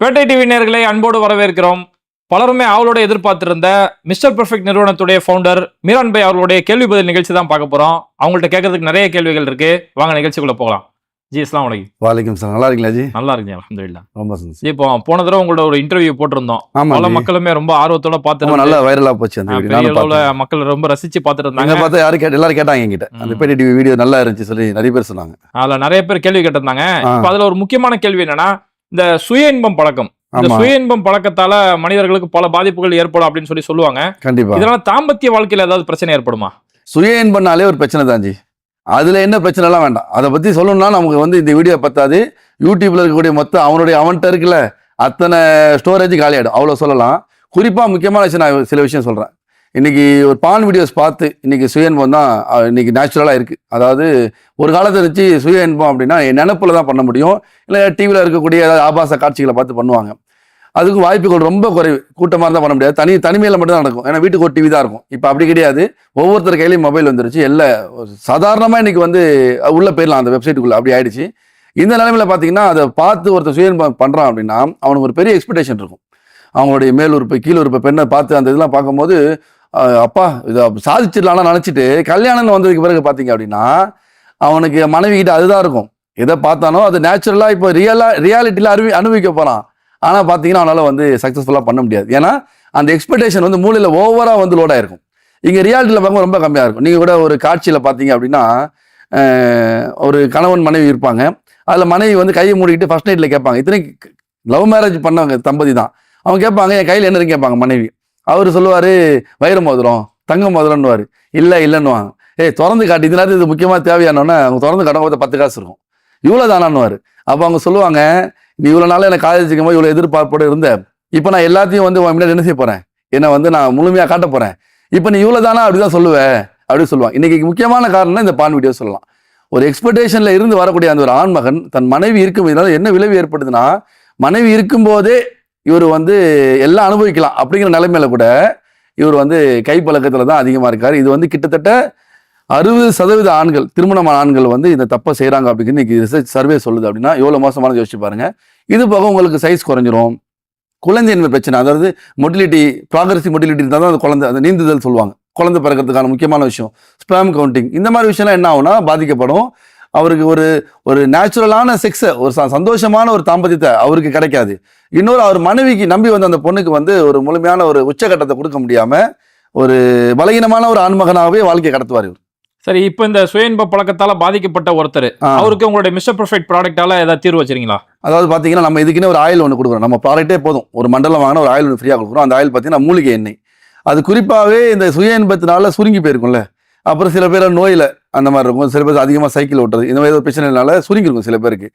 பேட்டை TV நேயர்களை அன்போடு வரவேற்கிறோம். பலருமே அவளோட எதிர்பார்த்திருந்த மிஸ்டர் பெர்ஃபெக்ட் நிறுவனத்துடைய ஃபவுண்டர் மீரான் பை அவர்களுடைய கேள்வி பதில் நிகழ்ச்சி தான் பார்க்க போறோம். அவங்கள்ட்ட கேட்கறதுக்கு நிறைய கேள்விகள் இருக்கு. வாங்க நிகழ்ச்சிக்குள்ள போகலாம். ஜி இஸ்லாம் வலைக்கும் வாலைக்கும் சார் நல்லா இருக்கீங்களா ஜி? நல்லா இருக்குங்க அலமதுல்லா ரொம்ப சந்தோஷம். இப்போ போன தடவை உங்களோட ஒரு இன்டர்வியூ போட்டிருந்தோம். பல. மக்களுமே ரொம்ப ஆர்வத்தோட பார்த்து நல்லா வைரலா போச்சு அந்த பெரிய அளவுல மக்கள் ரொம்ப ரசிச்சு பார்த்துட்டு இருந்தாங்க பார்த்தா யாரும் கேட்ட எல்லாரும் கேட்டாங்க என்கிட்ட. அந்த. பேட்டி டிவி வீடியோ நல்லா இருந்துச்சு சொல்லி நிறைய பேர் சொன்னாங்க. அதுல நிறைய பேர் கேள்வி கேட்டிருந்தாங்க. இப்போ அதுல ஒரு முக்கியமான கேள்வி என்னன்னா இந்த சுய இன்பம் பழக்கம். இந்த சுய இன்பம் பழக்கத்தால மனிதர்களுக்கு பல பாதிப்புகள் ஏற்படும் அப்படின்னு சொல்லி சொல்லுவாங்க. கண்டிப்பா. இதனால தாம்பத்திய வாழ்க்கையில ஏதாவது பிரச்சனை ஏற்படுமா? சுய இன்பம்னாலே ஒரு பிரச்சனை தான் ஜி. அதுல என்ன பிரச்சனை எல்லாம் வேண்டாம். அதை பத்தி சொல்லணும்னா நமக்கு வந்து இந்த வீடியோ பத்தாது. யூடியூப்ல இருக்கக்கூடிய மொத்தம் அவனுடைய அவன்கிட்ட இருக்குல்ல அத்தனை ஸ்டோரேஜ் காலியாயிடும். அவ்வளவு சொல்லலாம். குறிப்பா முக்கியமான விஷயம் நான் சில விஷயம் சொல்றேன். இன்னைக்கு ஒரு பான் வீடியோஸ் பார்த்து இன்னைக்கு சுய இன்பம் தான் இன்றைக்கி இன்னைக்கு இருக்குது இருக்கு. அதாவது ஒரு காலத்தை வச்சு சுய இன்பம் அப்படின்னா என் நினப்புல தான் பண்ண முடியும். இல்லை டிவியில் இருக்கக்கூடிய ஏதாவது ஆபாச காட்சிகளை பார்த்து பண்ணுவாங்க. அதுக்கு வாய்ப்புகள் ரொம்ப குறைவு. கூட்டமாக இருந்தால் பண்ண முடியாது. தனி தனிமையில் மட்டும்தான் நடக்கும். ஏன்னா வீட்டுக்கு ஒரு டிவி தான் இருக்கும். இப்போ அப்படி கிடையாது. ஒவ்வொருத்தர் கையிலையும் மொபைல் வந்துருச்சு. எல்லா சாதாரணமாக இன்னைக்கு வந்து உள்ளே போயிடலாம் அந்த வெப்சைட்டுக்குள்ளே அப்படி ஆயிடுச்சு. இந்த நிலைமையில் பார்த்தீங்கன்னா அதை பார்த்து ஒருத்தர் சுய இன்பம் பண்ணுறான் அப்படின்னா அவனுக்கு ஒரு பெரிய எக்ஸ்பெக்டேஷன் இருக்கும். அவங்களுடைய மேல் உறுப்பு கீழ் உறுப்பு பெண்ணை பார்த்து அந்த இதெல்லாம் பார்க்கும்போது அப்பா இதை சாதிச்சிடலாம்னு நினச்சிட்டு கல்யாணம்னு வந்ததுக்கு பிறகு பார்த்தீங்க அப்படின்னா அவனுக்கு மனைவி கிட்ட அதுதான் இருக்கும். எதை பார்த்தானோ அது நேச்சுரலாக இப்போ ரியலாக ரியாலிட்டியில் அனுபவி அனுபவிக்க போகிறான் ஆனால் பார்த்தீங்கன்னா அவனால் வந்து சக்ஸஸ்ஃபுல்லாக பண்ண முடியாது. ஏன்னா அந்த எக்ஸ்பெக்டேஷன் வந்து மூளையில் ஓவராக வந்து லோட் ஆயிருக்கும். இங்கே ரியாலிட்டியில் பார்க்க ரொம்ப கம்மியாக இருக்கும். நீங்கள் கூட ஒரு காட்சியில் பார்த்தீங்க அப்படின்னா ஒரு கணவன் மனைவி இருப்பாங்க. அதில் மனைவி வந்து கையை மூடிக்கிட்டு ஃபர்ஸ்ட் நைட்டில் கேட்பாங்க. இத்தனை லவ் மேரேஜ் பண்ணவங்க தம்பதி தான். அவங்க கேட்பாங்க என் கையில் என்ன கேட்பாங்க மனைவி. அவர் சொல்லுவார் வைர மோதிரம் தங்க மோதிரம்னுவார். இல்லை இல்லைன்னுவாங்க. ஏய் திறந்து காட்டு இது இது முக்கியமாக தேவையானோன்னா? அவங்க திறந்து காட்டும் போது பத்து காசு இருக்கும். இவ்வளோ தானான்னுவார். அப்போ அவங்க சொல்லுவாங்க நீ இவ்வளோ நாள் எனக்கு காலேஜ் போது இவ்வளோ எதிர்பார்ப்போடு இருந்த. இப்போ நான் எல்லாத்தையும் வந்து உன் முன்னாடி என்ன செய்ய போகிறேன் என்னை வந்து நான் முழுமையாக காட்ட போகிறேன் இப்போ நீ இவ்வளோ தானா அப்படி தான் சொல்லுவேன் அப்படின்னு சொல்லுவாங்க இன்றைக்கி முக்கியமான காரணம் இந்த பான் வீடியோ சொல்லலாம். ஒரு எக்ஸ்பெக்டேஷனில் இருந்து வரக்கூடிய அந்த ஒரு ஆண்மகன் தன் மனைவி இருக்கும் இதனால் என்ன விளைவு ஏற்படுதுன்னா மனைவி இருக்கும்போதே இவர் வந்து எல்லாம் அனுபவிக்கலாம் அப்படிங்கிற நிலைமையில கூட இவர் வந்து கைப்பழக்கத்தில் தான் அதிகமாக இருக்கார். இது வந்து கிட்டத்தட்ட அறுபது சதவீத ஆண்கள் திருமணமான ஆண்கள் வந்து இந்த தப்பை செய்கிறாங்க அப்படின்னு இன்னைக்கு ரிசர்ச் சர்வே சொல்லுது அப்படின்னா எவ்வளோ மோசமானது யோசிச்சு பாருங்க. இது போக உங்களுக்கு சைஸ் குறைஞ்சிரும். குழந்தையின்மை பிரச்சனை. அதாவது மொட்டிலிட்டி ப்ராகிரசிவ் மொட்டிலிட்டி இருந்தால் தான் அந்த குழந்தை அந்த நீந்துதல் சொல்லுவாங்க. குழந்தை பிறக்கிறதுக்கான முக்கியமான விஷயம். ஸ்பேம் கவுண்டிங் இந்த மாதிரி விஷயம்லாம் என்ன ஆகுனா பாதிக்கப்படும். அவருக்கு ஒரு ஒரு நேச்சுரலான செக்ஸை ஒரு சந்தோஷமான ஒரு தாம்பத்தியத்தை அவருக்கு கிடைக்காது. இன்னொரு அவர் மனைவிக்கு நம்பி வந்த அந்த பொண்ணுக்கு வந்து ஒரு முழுமையான ஒரு உச்சகட்டத்தை கொடுக்க முடியாம ஒரு பலகீனமான ஒரு ஆண்மகனாகவே வாழ்க்கையை கடத்துவார் இவர். சரி இப்போ இந்த சுய இன்ப பழக்கத்தால பாதிக்கப்பட்ட ஒருத்தர். அவருக்கு உங்களுடைய மிஸ்டர் பெர்ஃபெக்ட் ப்ராடக்டால ஏதாவது தீர்வு வச்சிருக்கீங்களா? அதாவது பார்த்தீங்கன்னா நம்ம இதுக்குன்னு ஒரு ஆயில் ஒன்று கொடுக்குறோம். நம்ம ப்ராடக்ட்டே போதும். ஒரு மண்டலம் வாங்கினா ஒரு ஆயில் ஒன்று ஃப்ரீயாக கொடுக்குறோம். அந்த ஆயில் பார்த்தீங்கன்னா மூலிகை எண்ணெய். அது குறிப்பாகவே இந்த சுய இன்பத்தினால சுருங்கி போயிருக்கும்ல. அப்புறம் சில பேர் நோயில் அந்த மாதிரி இருக்கும். சில பேர் அதிகமாக சைக்கிள் ஓட்டுறது. இந்த மாதிரி ஒரு பிரச்சனைனால சுருங்கிருக்கும் சில பேருக்கு.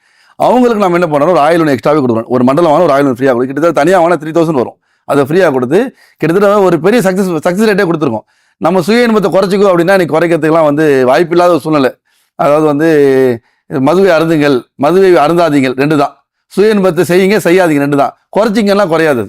அவங்களுக்கு நம்ம என்ன பண்ணுறோம் ஒரு ஆயில் ஒன்று எக்ஸ்ட்ராவே கொடுக்குறோம் ஒரு மண்டலம் வாங்க ஒரு ஆயில் ஒன்று ஃப்ரீயாக கொடுக்கும் கிட்டத்தட்ட தனியாக ஆனால் த்ரீ தௌசண்ட் வரும். அதை ஃப்ரீயாக கொடுத்து கிட்டத்தட்ட ஒரு பெரிய சக்ஸஸ் சக்ஸஸ் ரேட்டே கொடுத்துருக்கோம். நம்ம சுய இன்பத்தை குறைச்சிக்கோ அப்படின்னா இன்னைக்கு குறைக்கிறதுக்குலாம் வந்து வாய்ப்பில்லாத ஒரு சூழ்நிலை. அதாவது வந்து மதுவை அருந்துங்கள் மதுவை அருந்தாதீங்கள் ரெண்டு தான். சுய இன்பத்தை செய்யுங்க செய்யாதீங்க ரெண்டு தான். குறைச்சிங்கன்னா குறையாது.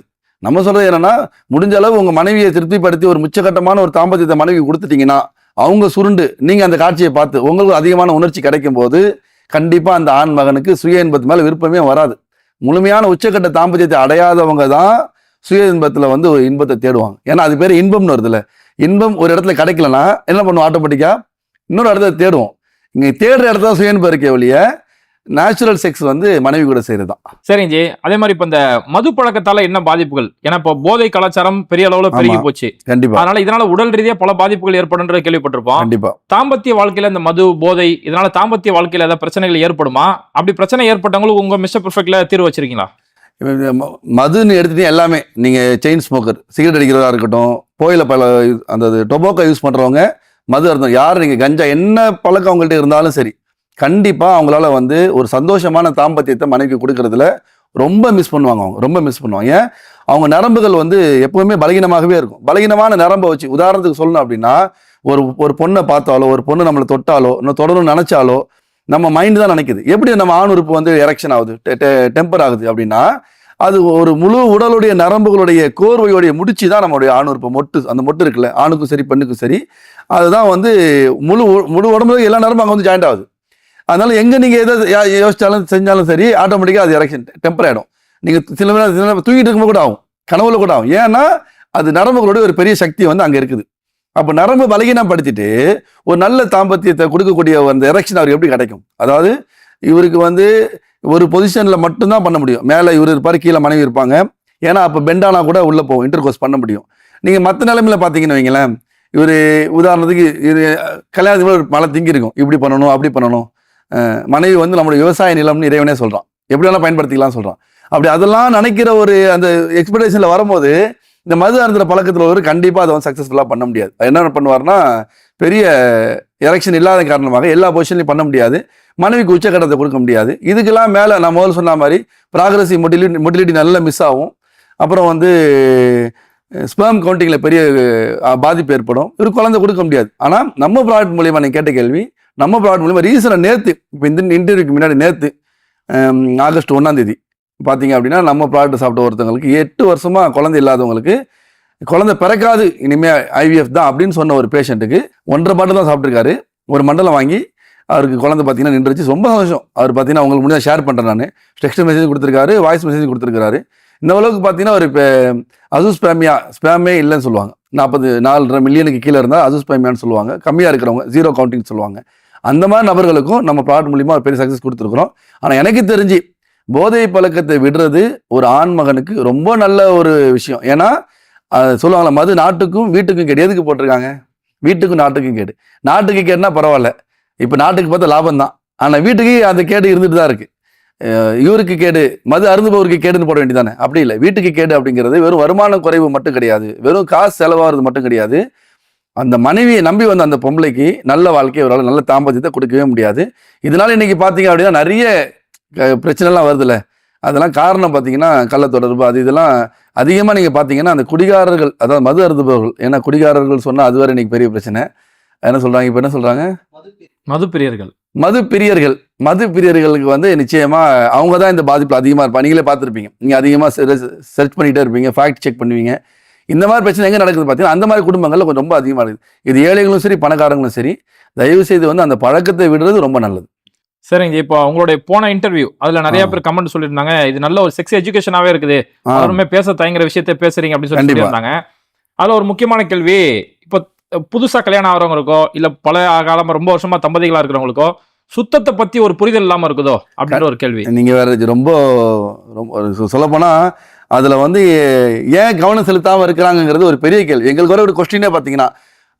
நம்ம சொல்கிறது என்னென்னா முடிஞ்ச அளவு உங்கள் மனைவியை திருப்திப்படுத்தி ஒரு முச்சகட்டமான ஒரு தாம்பத்தியத்தை மனைவி கொடுத்துட்டிங்கன்னா அவங்க சுருண்டு. நீங்கள் அந்த காட்சியை பார்த்து உங்களுக்கு அதிகமான உணர்ச்சி கிடைக்கும் போது கண்டிப்பாக அந்த ஆண் மகனுக்கு சுய இன்பத்து மேலே விருப்பமே வராது. முழுமையான உச்சக்கட்ட தாம்பத்தியத்தை அடையாதவங்க தான் சுய இன்பத்தில் வந்து ஒரு இன்பத்தை தேடுவாங்க. ஏன்னா அது பேர் இன்பம்னு வருதுல்ல. இன்பம் ஒரு இடத்துல கிடைக்கலன்னா என்ன பண்ணுவோம்? ஆட்டோமேட்டிக்காக இன்னொரு இடத்துல தேடுவோம். இங்கே தேடுற இடத்துல சுய இன்பம் இருக்கே ஒழிய நேச்சுரல் செக்ஸ் வந்து மனைவி கூட செய்யறது தான் சரிங்க ஜி. அதே மாதிரி இப்போ இந்த மது பழக்கத்தால என்ன பாதிப்புகள்? ஏன்னா இப்போ போதை கலாச்சாரம் பெரிய அளவுல பெருகி. போச்சு. கண்டிப்பா. அதனால இதனால உடல் ரீதியா பல பாதிப்புகள் ஏற்படும்ன்ற கேள்விப்பட்டிருப்போம். கண்டிப்பா. தாம்பத்திய வாழ்க்கையில இந்த மது போதை இதனால தாம்பத்திய வாழ்க்கையில ஏதாவது பிரச்சனைகள் ஏற்படுமா? அப்படி பிரச்சனை ஏற்பட்டவங்களுக்கு உங்க மிஸ்டர் பெர்ஃபெக்ட்ல தீர்வு வச்சிருக்கீங்களா? மதுன்னு எடுத்துட்டீங்க எல்லாமே. நீங்க செயின் ஸ்மோக்கர் சிகரெட் அடிக்கிறதா இருக்கட்டும் புகையில பல அந்த டொபாக்கோ யூஸ் பண்றவங்க மது அருந்தம் யார் நீங்க கஞ்சா என்ன பழக்கம் அவங்கள்ட்ட இருந்தாலும் சரி கண்டிப்பாக அவங்களால வந்து ஒரு சந்தோஷமான தாம்பத்தியத்தை மனைவிக்கு கொடுக்கறதுல ரொம்ப மிஸ் பண்ணுவாங்க அவங்க ரொம்ப மிஸ் பண்ணுவாங்க. ஏன்? அவங்க நரம்புகள் வந்து எப்பவுமே பலகீனமாகவே இருக்கும். பலகீனமான நரம்பை வச்சு உதாரணத்துக்கு சொல்லணும் அப்படின்னா ஒரு ஒரு பொண்ணை பார்த்தாலோ ஒரு பொண்ணு நம்மளை தொட்டாலோ இன்னும் தொடரணும்னு நினைச்சாலோ நம்ம மைண்டு தான் நினைக்குது. எப்படி நம்ம ஆண் உறுப்பு வந்து எரெக்ஷன் ஆகுது? டெம்பர் ஆகுது அப்படின்னா அது ஒரு முழு உடலுடைய நரம்புகளுடைய கோர்வையுடைய முடிச்சு தான் நம்மளுடைய ஆண் உறுப்பு மொட்டு அந்த மொட்டு இருக்குல்ல ஆணுக்கும் சரி பெண்ணுக்கும் சரி அதுதான் வந்து முழு முழு உடம்புல எல்லா நரம்பும் அங்கே வந்து ஜாயிண்ட் ஆகுது. அதனால எங்க நீங்க எதை யா- யோசிச்சாலும் செஞ்சாலும் சரி ஆட்டோமேட்டிக்காக அது எரெக்ஷன் டெம்பர் ஆகிடும் நீங்கள் சில நேரம் சில நேரம் தூங்கிட்டு இருக்கும்போது கூட ஆகும். கனவுல கூட ஆகும். ஏன்னா அது நரம்புகளுடைய ஒரு பெரிய சக்தி வந்து அங்கே இருக்குது. அப்போ நரம்பு பலகீனம் படுத்திட்டு ஒரு நல்ல தாம்பத்தியத்தை கொடுக்கக்கூடிய அந்த எரெக்ஷன் அவருக்கு எப்படி கிடைக்கும்? அதாவது இவருக்கு வந்து ஒரு பொசிஷனில் மட்டும்தான் பண்ண முடியும். மேலே இவர் இருப்பார் கீழே மனைவி இருப்பாங்க. ஏன்னா அப்போ பெண்டானா கூட உள்ளே போகும் இன்டர்கோர்ஸ் பண்ண முடியும். நீங்கள் மற்ற நிலைமையில பார்த்தீங்கன்னு வைங்களேன் இவர் உதாரணத்துக்கு இது கல்யாணத்துக்கு ஒரு மழை திங்கி இருக்கும் இப்படி பண்ணணும் அப்படி பண்ணணும். மனைவி வந்து நம்மளுடைய விவசாய நிலம்னு இறைவனே சொல்கிறான் எப்படி வேணால் பயன்படுத்திக்கலாம் சொல்கிறான் அப்படி அதெல்லாம் நினைக்கிற ஒரு அந்த எக்ஸ்பெக்டேஷனில் வரும்போது இந்த மது அருந்துற பழக்கத்தில் ஒரு கண்டிப்பாக அதை வந்து சக்ஸஸ்ஃபுல்லாக பண்ண முடியாது. என்ன பண்ணுவார்னா பெரிய எலெக்ஷன் இல்லாத காரணமாக எல்லா பொசிஷன்லையும் பண்ண முடியாது. மனைவிக்கு உச்சக்கட்டத்தை கொடுக்க முடியாது. இதுக்கெல்லாம் மேலே நான் முதல்ல சொன்ன மாதிரி ப்ராக்ரஸிவ் மொட்டிலிட்டி மொட்டிலிட்டி நல்லா மிஸ் ஆகும். அப்புறம் வந்து ஸ்பேம் கவுண்டிங்கில் பெரிய பாதிப்பு ஏற்படும். ஒரு குழந்தை கொடுக்க முடியாது. ஆனால் நம்ம ப்ராடக்ட் மூலியமாக நீங்கள் கேட்ட கேள்வி நம்ம ப்ராடக்ட் மூலிமா ரீசனாக நேற்று இப்போ இந்த இன்டர்வியூக்கு முன்னாடி நேற்று ஆகஸ்ட் ஒன்றாந்தேதி பார்த்தீங்க அப்படின்னா நம்ம ப்ராடக்ட் சாப்பிட்ட ஒருத்தவங்களுக்கு எட்டு வருஷமாக குழந்தை இல்லாதவங்களுக்கு குழந்தை பிறக்காது இனிமேல் ஐவிஎஃப் தான் அப்படின்னு சொன்ன ஒரு பேஷண்ட்டுக்கு ஒன்றரை பாட்டு தான் சாப்பிட்ருக்காரு ஒரு மண்டலம் வாங்கி அவருக்கு குழந்தை பார்த்தீங்கன்னா நின்றுச்சு ரொம்ப சந்தோஷம். அவர் பார்த்தீங்கன்னா உங்களுக்கு முடிஞ்ச ஷேர் பண்ணுறேன் நான். டெக்ஸ்ட் மெசேஜ் கொடுத்துருக்காரு வாய்ஸ் மெசேஜ் கொடுத்துருக்காரு இந்த அளவுக்கு பார்த்தீங்கன்னா ஒரு இப்போ அசுஸ்பேமியா ஸ்பேமே இல்லைன்னு சொல்லுவாங்க. நாற்பது நாலரை மில்லியனுக்கு கீழே இருந்தால் அசுஸ்பேமியான்னு சொல்லுவாங்க. கம்மியாக இருக்கிறவங்க ஜீரோ கவுண்டிங் சொல்லுவாங்க. அந்த மாதிரி நபர்களுக்கும் நம்ம ப்ராடக்ட் மூலிமா ஒரு பெரிய சக்ஸஸ் கொடுத்துருக்குறோம். ஆனால் எனக்கு தெரிஞ்சு போதை பழக்கத்தை விடுறது ஒரு ஆண் மகனுக்கு ரொம்ப நல்ல ஒரு விஷயம். ஏன்னா அது மது நாட்டுக்கும் வீட்டுக்கும் கேடு. எதுக்கு போட்டிருக்காங்க? வீட்டுக்கும் நாட்டுக்கும் கேடு. நாட்டுக்கு கேடுனா பரவாயில்ல. இப்போ நாட்டுக்கு பார்த்தா லாபம் தான். ஆனால் வீட்டுக்கு அந்த கேடு இருந்துட்டு தான் இருக்குது இவருக்கு கேடு மது அருந்துபவருக்கு கேடுன்னு போட வேண்டியதானே அப்படி இல்லை. வீட்டுக்கு கேடு அப்படிங்கிறது வெறும் வருமான குறைவு மட்டும் கிடையாது. வெறும் காசு செலவாகிறது மட்டும் கிடையாது. அந்த மனைவியை நம்பி வந்த அந்த பொம்பளைக்கு நல்ல வாழ்க்கையை ஒரு நல்ல தாம்பத்தியத்தை கொடுக்கவே முடியாது. இதனால இன்னைக்கு பார்த்தீங்க அப்படின்னா நிறைய பிரச்சனைலாம் வருதுல்ல. அதெல்லாம் காரணம் பார்த்தீங்கன்னா கள்ள தொடர்பு அது இதெல்லாம் அதிகமாக நீங்கள் பார்த்தீங்கன்னா அந்த குடிகாரர்கள் அதாவது மது அருந்துபவர்கள். ஏன்னா குடிகாரர்கள் சொன்னால் அது வேற இன்னைக்கு பெரிய பிரச்சனை. என்ன சொல்கிறாங்க இப்போ என்ன சொல்கிறாங்க மது பிரியர்கள் மது பிரியர்கள் மது பிரியர்களுக்கு வந்து நிச்சயமா அவங்க தான் இந்த பாதிப்பு அதிகமாக இருப்பாங்க. நீங்களே பார்த்துருப்பீங்க. நீங்கள் அதிகமாக சர்ச் பண்ணிகிட்டே இருப்பீங்க. ஃபேக்ட் செக் பண்ணுவீங்க. இந்த மாதிரி பிரச்சனை எங்கே நடக்குது பார்த்தீங்கன்னா அந்த மாதிரி குடும்பங்கள்ல கொஞ்சம் ரொம்ப அதிகமாக இருக்குது. இது ஏழைகளும் சரி பணக்காரங்களும் சரி தயவு செய்து வந்து அந்த பழக்கத்தை விடுறது ரொம்ப நல்லது. சரிங்க. இப்போ உங்களுடைய போன இன்டர்வியூ அதுல நிறைய. பேர் கமெண்ட் சொல்லியிருந்தாங்க இது நல்ல ஒரு செக்ஸ் எஜுகேஷனாவே இருக்குது. யாருமே பேச தயங்குற விஷயத்தை பேசுறீங்க அப்படின்னு சொல்லி. சொல்லியிருந்தாங்க. அதுல ஒரு முக்கியமான கேள்வி இப்போ புதுசா கல்யாணம் ஆகிறவங்களுக்கோ இல்ல பல காலமா ரொம்ப வருஷமா தம்பதிகளா இருக்கிறவங்களுக்கோ சுத்தத்தை பத்தி ஒரு புரிதல் இல்லாம இருக்குதோ? அப்படின்ற ஒரு கேள்வி. நீங்க வேற ரொம்ப ரொம்ப சொல்லப்போனா அதில் வந்து ஏன் கவனம் செலுத்தாமல் இருக்கிறாங்கங்கிறது ஒரு பெரிய கேள்வி. எங்களுக்கு வர ஒரு கொஸ்டினே பார்த்தீங்கன்னா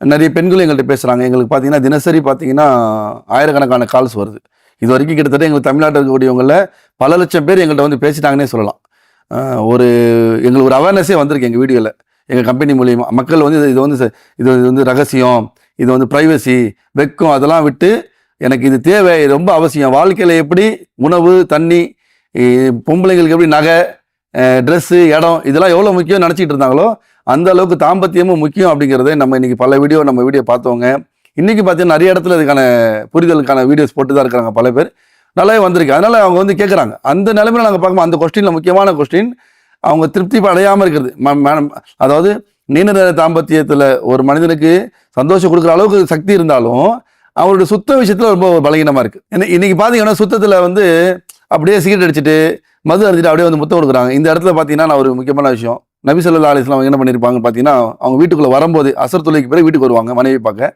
நிறைய பெண்கள் எங்கள்கிட்ட பேசுகிறாங்க எங்களுக்கு பார்த்தீங்கன்னா தினசரி பார்த்தீங்கன்னா ஆயிரக்கணக்கான கால்ஸ் வருது. இது வரைக்கும் கிட்டத்தட்ட எங்களுக்கு தமிழ்நாட்டில் இருக்கக்கூடியவங்களில் பல லட்சம் பேர் எங்கள்கிட்ட வந்து பேசிட்டாங்கன்னே சொல்லலாம். ஒரு எங்களுக்கு ஒரு அவேர்னஸே வந்திருக்கு எங்கள் வீடியோவில் எங்கள் கம்பெனி மூலியமாக மக்கள் வந்து இது- இது வந்து இது இது வந்து ரகசியம் இது வந்து ப்ரைவசி வெக்கம் அதெல்லாம் விட்டு எனக்கு இது தேவை ரொம்ப அவசியம். வாழ்க்கையில் எப்படி உணவு தண்ணி பொம்பளைங்களுக்கு எப்படி நகை ட்ரெஸ்ஸு இடம் இதெல்லாம் எவ்வளோ முக்கியம் நினச்சிட்டு இருந்தாங்களோ அந்த அளவுக்கு தாம்பத்தியமும் முக்கியம் அப்படிங்கிறத நம்ம இன்றைக்கி பல வீடியோ நம்ம வீடியோ பார்த்தவங்க இன்னைக்கு பார்த்தீங்கன்னா நிறைய இடத்துல இதுக்கான புரிதலுக்கான வீடியோஸ் போட்டு தான் இருக்கிறாங்க பல பேர். நல்லாவே வந்திருக்கு. அதனால் அவங்க வந்து கேட்குறாங்க அந்த நிலைமையில நாங்கள் பார்க்கும்போது அந்த கொஸ்டினில் முக்கியமான கொஸ்டின் அவங்க திருப்தி அடையாமல் இருக்கிறது. ம- அதாவது நீண்ட நேர தாம்பத்தியத்தில் ஒரு மனிதனுக்கு சந்தோஷம் கொடுக்குற அளவுக்கு சக்தி இருந்தாலும் அவருடைய சுத்த விஷயத்தில் ரொம்ப பலகீனமாக இருக்குது இன்னைக்கு பார்த்தீங்கன்னா சுத்தத்தில் வந்து அப்படியே சிகரெட் அடிச்சுட்டு மது அடிச்சுட்டு அப்படியே வந்து முத்தம் கொடுக்குறாங்க. இந்த இடத்துல பார்த்தீங்கன்னா நான் ஒரு முக்கியமான விஷயம். நபி ஸல்லல்லாஹு அலைஹி வஸல்லம் என்ன பண்ணியிருப்பாங்க பார்த்தீங்கன்னா அவங்க வீட்டுக்குள்ளே வரும்போது அசர் தொலைக்கு பிறகு வீட்டுக்கு வருவாங்க மனைவி பார்க்க.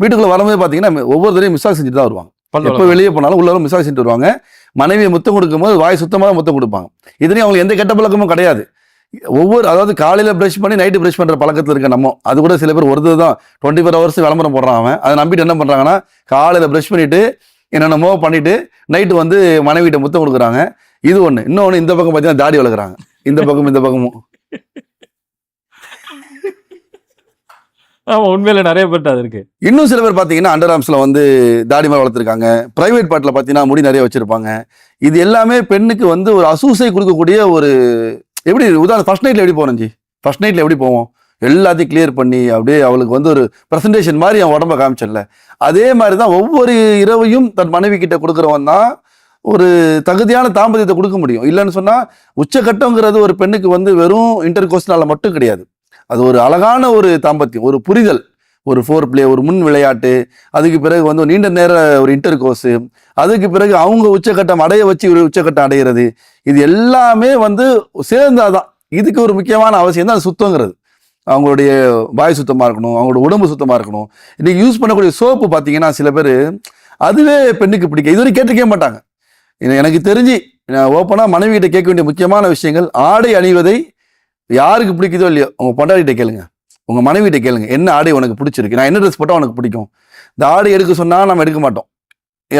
வீட்டுக்குள்ளே வரும்போது பார்த்தீங்கன்னா ஒவ்வொரு தடையும் மிஸ்ஸாக செஞ்சுட்டு தான் வருவாங்க. எப்போ. வெளியே போனாலும் உள்ளாரும் மிஸ்ஸாக செஞ்சுட்டு வருவாங்க. மனைவியை முத்தம் கொடுக்கும்போது வாய் சுத்தமாக முத்தம் கொடுப்பாங்க. இதுலேயும் அவங்களுக்கு எந்த கெட்ட பழக்கமும் கிடையாது. ஒவ்வொரு அதாவது காலையில் ப்ரஷ் பண்ணி நைட்டு ப்ரஷ் பண்ணுற பழக்கத்தில் இருக்க நம்ம. அது கூட சில பேர் ஒரு தான் டுவெண்ட்டி ஃபோர் ஹவர்ஸ் விளம்பரம் போடுறான் அவன். அதை நம்பிட்டு என்ன பண்ணுறாங்கன்னா காலையில் ப்ரஷ் பண்ணிட்டு என்னென்னமோ பண்ணிட்டு நைட்டு வந்து மனைவிட்ட முத்தம் கொடுக்குறாங்க. இது ஒன்று இன்னொன்று இந்த பக்கம் பார்த்தீங்கன்னா தாடி வளர்க்குறாங்க. இந்த பக்கம் இந்த பக்கமும். ஆமா உண்மையில நிறைய பேர்ட்ட அது இருக்கு. இன்னும் சில பேர் பார்த்தீங்கன்னா அண்டர் ஆர்ம்ஸில் வந்து தாடி மாதிரி வளர்த்துருக்காங்க. ப்ரைவேட் பார்ட்டில் பார்த்தீங்கன்னா முடி நிறைய வச்சுருப்பாங்க. இது எல்லாமே பெண்ணுக்கு வந்து ஒரு அசூசை கொடுக்கக்கூடிய ஒரு எப்படி உதாரணம் ஃபர்ஸ்ட் நைட்டில் எப்படி போகிறோம் ஜி? ஃபர்ஸ்ட் நைட்டில் எப்படி போவோம்? எல்லாத்தையும் கிளியர் பண்ணி அப்படியே அவளுக்கு வந்து ஒரு ப்ரெசன்டேஷன் மாதிரி அவன் உடம்ப காமிச்சல அதே மாதிரி தான் ஒவ்வொரு இரவையும் தன் மனைவி கிட்ட கொடுக்குறவன் தான் ஒரு தகுதியான தாம்பத்தியத்தை கொடுக்க முடியும். இல்லைன்னு சொன்னால் உச்சக்கட்டங்கிறது ஒரு பெண்ணுக்கு வந்து வெறும் இன்டர் மட்டும் கிடையாது. அது ஒரு அழகான ஒரு தாம்பத்தியம் ஒரு புரிதல் ஒரு ஃபோர் பிளே ஒரு முன் விளையாட்டு அதுக்கு பிறகு வந்து நீண்ட நேர ஒரு இன்டர் கோர்ஸு அதுக்கு பிறகு அவங்க உச்சக்கட்டம் அடைய வச்சு ஒரு உச்சக்கட்டம் அடையிறது இது எல்லாமே வந்து சேர்ந்தாதான். இதுக்கு ஒரு முக்கியமான அவசியம் தான் அது சுத்தங்கிறது. அவங்களுடைய வாய் சுத்தமாக இருக்கணும் அவங்களோட உடம்பு சுத்தமாக இருக்கணும். இன்றைக்கி யூஸ் பண்ணக்கூடிய சோப்பு பார்த்தீங்கன்னா சில பேர் அதுவே பெண்ணுக்கு பிடிக்கும் இதுவரை கேட்டுக்கவே மாட்டாங்க. இது எனக்கு தெரிஞ்சு நான் ஓப்பனாக மனைவி கிட்ட கேட்க வேண்டிய முக்கியமான விஷயங்கள் ஆடை அணிவதை யாருக்கு பிடிக்குதோ இல்லையோ உங்கள் பொண்டாடிகிட்ட கேளுங்க. உங்கள் மனைவிகிட்ட கேளுங்க. என்ன ஆடை உனக்கு பிடிச்சிருக்கு? நான் என்ன ட்ரெஸ் போட்டால் உனக்கு பிடிக்கும்? இந்த ஆடை எடுக்க சொன்னால் நம்ம எடுக்க மாட்டோம்.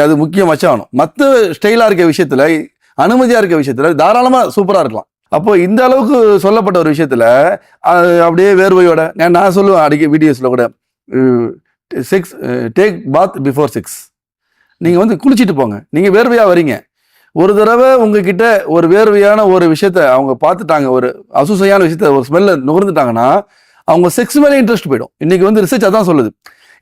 அது முக்கியம் வச்சாகணும். மற்ற ஸ்டைலாக இருக்க விஷயத்தில் அனுமதியாக இருக்க விஷயத்தில் தாராளமாக சூப்பராக இருக்கலாம். அப்போ இந்த அளவுக்கு சொல்லப்பட்ட ஒரு விஷயத்தில் அப்படியே வேர்வையோட நான் சொல்லுவேன் அடிக்க வீடியோஸில் கூட sex take bath before six நீங்கள் வந்து குளிச்சிட்டு போங்க. நீங்கள் வேர்வையாக வரீங்க. ஒரு தடவை உங்ககிட்ட ஒரு வேர்வையான ஒரு விஷயத்த அவங்க பார்த்துட்டாங்க ஒரு அசுசையான விஷயத்த ஒரு ஸ்மெல்ல நுகர்ந்துட்டாங்கன்னா அவங்க செக்ஸ் மேலே இன்ட்ரெஸ்ட் போயிடும். இன்னைக்கு வந்து ரிசர்ச் அதான் சொல்லுது.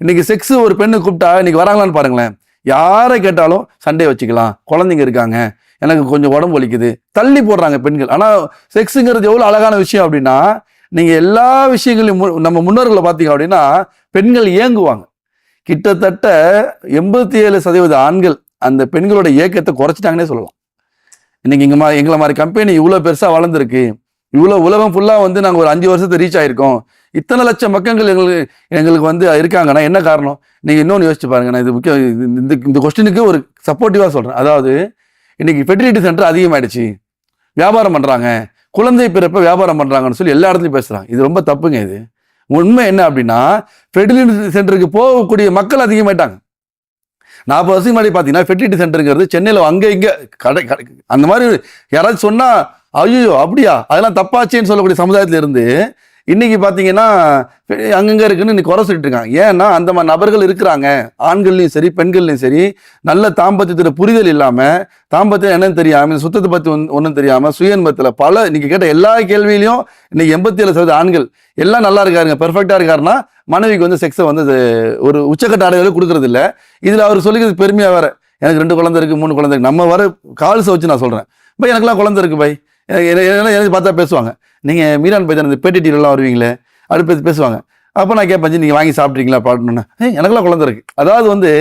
இன்னைக்கு செக்ஸ் ஒரு பெண்ணு கூப்பிட்டா இன்னைக்கு வராங்களான்னு பாருங்களேன். யாரை கேட்டாலும் சண்டே வச்சுக்கலாம். குழந்தைங்க இருக்காங்க. எனக்கு கொஞ்சம் உடம்பு வலிக்குது. தள்ளி போடுறாங்க பெண்கள். ஆனால் செக்ஸுங்கிறது எவ்வளோ அழகான விஷயம் அப்படின்னா நீங்கள் எல்லா விஷயங்களையும் மு- நம்ம முன்னோர்களை பார்த்தீங்க அப்படின்னா பெண்கள் இயங்குவாங்க. கிட்டத்தட்ட எண்பத்தி ஏழு சதவீத ஆண்கள் அந்த பெண்களோட ஏக்கத்தை குறைச்சிட்டாங்கன்னே சொல்லலாம். இன்னைக்கு இங்கே மா எங்களை மாதிரி கம்பெனி இவ்வளோ பெருசாக வளர்ந்துருக்கு. இவ்வளோ உலகம் ஃபுல்லாக வந்து நாங்கள் ஒரு அஞ்சு வருஷத்தை ரீச் ஆயிருக்கோம். இத்தனை லட்சம் மக்கள் எங்களுக்கு எங்களுக்கு வந்து இருக்காங்கன்னா என்ன காரணம்? நீங்கள் இன்னொன்று யோசிச்சு பாருங்க நான் இது முக்கியம் இந்த இந்த கொஸ்டினுக்கு ஒரு சப்போர்ட்டிவாக சொல்கிறேன் அதாவது இன்னைக்கு ஃபெர்டிலிட்டி சென்டர் அதிகமாயிடுச்சு. வியாபாரம் பண்ணுறாங்க குழந்தை பிறப்ப வியாபாரம் பண்ணுறாங்கன்னு சொல்லி எல்லா இடத்துலையும் பேசுகிறாங்க இது ரொம்ப தப்புங்க இது. உண்மை என்ன அப்படின்னா ஃபெர்டிலிட்டி சென்டருக்கு போகக்கூடிய மக்கள் அதிகமாயிட்டாங்க. நாற்பது வருஷம் முன்னாடி பார்த்தீங்கன்னா ஃபெர்டிலிட்டி சென்டருங்கிறது சென்னையில் அங்கே இங்கே கடை கடை அந்த மாதிரி யாராச்சும் சொன்னால் ஐயோ அப்படியா? அதெல்லாம் தப்பாச்சேன்னு சொல்லக்கூடிய சமுதாயத்துல இருந்து இன்றைக்கி பார்த்தீங்கன்னா அங்கங்கே இருக்குன்னு இன்னைக்கு குறை சொல்லிட்டு இருக்காங்க ஏன்னா அந்த மாதிரி நபர்கள் இருக்கிறாங்க ஆண்கள்லையும் சரி பெண்கள்லையும் சரி நல்ல தாம்பத்தியத்தோட புரிதல் இல்லாமல் தாம்பத்தியம் என்னன்னு தெரியாமல் இந்த சுத்தத்தை பற்றி ஒன் ஒன்றும் தெரியாமல் சுயன்பத்தில் பல இன்றைக்கி கேட்ட எல்லா கேள்வியிலையும் இன்றைக்கி எண்பத்தி ஏழு சதவீத ஆண்கள் எல்லாம் நல்லா இருக்காருங்க பெர்ஃபெக்டாக இருக்காருன்னா மனைவிக்கு வந்து செக்ஸை வந்து ஒரு உச்சக்கட்ட அடையாளம் கொடுக்கறது இதில் அவர் சொல்லிக்கிறது பெருமையாக வேறு எனக்கு ரெண்டு குழந்தை இருக்குது மூணு குழந்தை இருக்குது நம்ம வர கால்ஸை வச்சு நான் சொல்கிறேன் பை எனக்கெல்லாம் குழந்தை இருக்கு பை எனக்கு- எனக்கு பார்த்தா பேசுவாங்க நீங்கள் மீரான் பை இந்த பேட்டி டிவிலாம் வருவீங்களே அப்படி பேசி பேசுவாங்க. அப்போ நான் கேட்பேன் நீங்கள் வாங்கி சாப்பிட்றீங்களா பாடணுன்னு எனக்குலாம் குழந்தை இருக்கு. அதாவது வந்து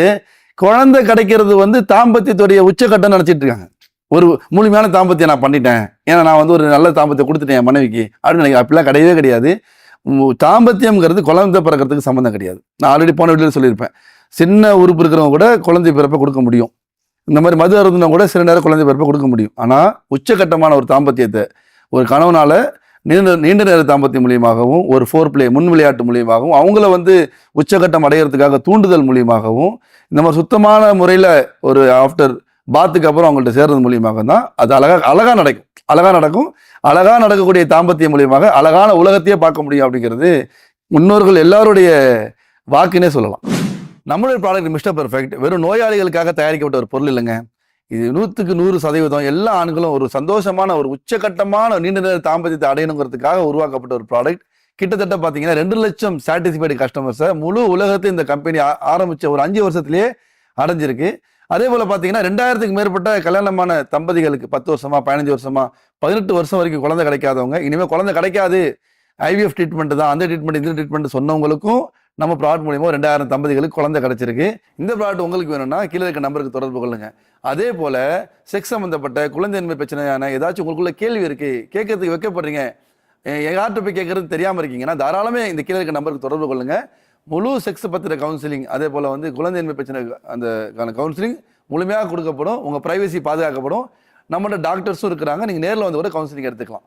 குழந்தை கிடைக்கிறது வந்து தாம்பத்தியத்துடைய உச்சக்கட்டம் நினச்சிட்டு இருக்காங்க. ஒரு முழுமையான தாம்பத்தியம் நான் பண்ணிட்டேன். ஏன்னா நான் வந்து ஒரு நல்ல தாம்பத்தியம் கொடுத்துட்டேன் என் மனைவிக்கு. அப்படின்னு நினைக்கிறேன். அப்படிலாம் கிடையவே கிடையாது. தாம்பத்தியம்ங்கிறது குழந்தை பிறக்கிறதுக்கு சம்மந்தம் கிடையாது. நான் ஆல்ரெடி போன வீட்டில் சொல்லியிருப்பேன். சின்ன உறுப்பு இருக்கிறவங்க கூட குழந்தை பிறப்பை கொடுக்க முடியும். இந்த மாதிரி மது அருந்தினா கூட சில நேரம் குழந்தை பிறப்பை கொடுக்க முடியும். ஆனால் உச்சகட்டமான ஒரு தாம்பத்தியத்தை ஒரு கணவனால் நீண்ட நீண்ட நேர தாம்பத்தியம் மூலியமாகவும் ஒரு ஃபோர் பிளே முன் விளையாட்டு மூலியமாகவும் அவங்கள வந்து உச்சகட்டம் அடையிறதுக்காக தூண்டுதல் மூலியமாகவும் இந்த மாதிரி சுத்தமான முறையில் ஒரு ஆஃப்டர் பாத்துக்கு அப்புறம் அவங்கள்ட்ட சேர்றது மூலியமாக தான் அது அழகாக அழகாக நடக்கும். அழகாக நடக்கும். அழகாக நடக்கக்கூடிய தாம்பத்தியம் மூலியமாக அழகான உலகத்தையே பார்க்க முடியும் அப்படிங்கிறது முன்னோர்கள் எல்லாருடைய வாக்குன்னே சொல்லலாம். நம்மளுடைய ப்ராடக்ட் மிஸ்டர் பெர்ஃபெக்ட் வெறும் நோயாளிகளுக்காக தயாரிக்கப்பட்ட ஒரு பொருள் இல்லைங்க. இது நூற்றுக்கு நூறு சதவீதம் எல்லா ஆண்களும் ஒரு சந்தோஷமான ஒரு உச்சகட்டமான நீண்ட நேர தாம்பத்தியத்தை அடையணுங்கிறதுக்காக உருவாக்கப்பட்ட ஒரு ப்ராடக்ட் கிட்டத்தட்ட பார்த்தீங்கன்னா ரெண்டு லட்சம் சாட்டிஸ்ஃபைடு கஸ்டமர்ஸை முழு உலகத்தை இந்த கம்பெனி ஆரம்பித்த ஒரு அஞ்சு வருஷத்துலேயே அடைஞ்சிருக்கு. அதே போல் பார்த்தீங்கன்னா ரெண்டாயிரத்துக்கு மேற்பட்ட கல்யாணமான தம்பதிகளுக்கு பத்து வருஷமா பதினஞ்சு வருஷமா பதினெட்டு வருஷம் வரைக்கும் குழந்தை கிடைக்காதவங்க இனிமேல் குழந்தை கிடைக்காது. ஐவிஎஃப் ட்ரீட்மெண்ட் தான் அந்த ட்ரீட்மெண்ட் இந்த ட்ரீட்மெண்ட் சொன்னவங்களுக்கும் நம்ம ப்ராடக்ட் மூலியமாக ரெண்டாயிரம் தம்பதிகளுக்கு குழந்தை கிடச்சிருக்கு. இந்த ப்ராடக்ட் உங்களுக்கு வேணும்னா கீழே இருக்க நம்பருக்கு தொடர்பு கொள்ளுங்க. அதே போல் செக்ஸ் சம்மந்தப்பட்ட குழந்தையின்மை பிரச்சனையான ஏதாச்சும் உங்களுக்குள்ள கேள்வி இருக்குது கேட்கறதுக்கு வைக்கப்படுறீங்க யார்கிட்ட போய் கேட்குறது தெரியாமல் இருக்கீங்கன்னா தாராளமே இந்த கீழே இருக்க நம்பருக்கு தொடர்பு கொள்ளுங்க. முழு செக்ஸ் பத்திர கவுன்சிலிங் அதே போல் வந்து குழந்தையின்மை பிரச்சனை அந்த கவுன்சிலிங் முழுமையாக கொடுக்கப்படும் உங்கள் ப்ரைவசி பாதுகாக்கப்படும். நம்மகிட்ட டாக்டர்ஸும் இருக்கிறாங்க நீங்கள் நேரில் வந்து கூட கவுன்சிலிங் எடுத்துக்கலாம்.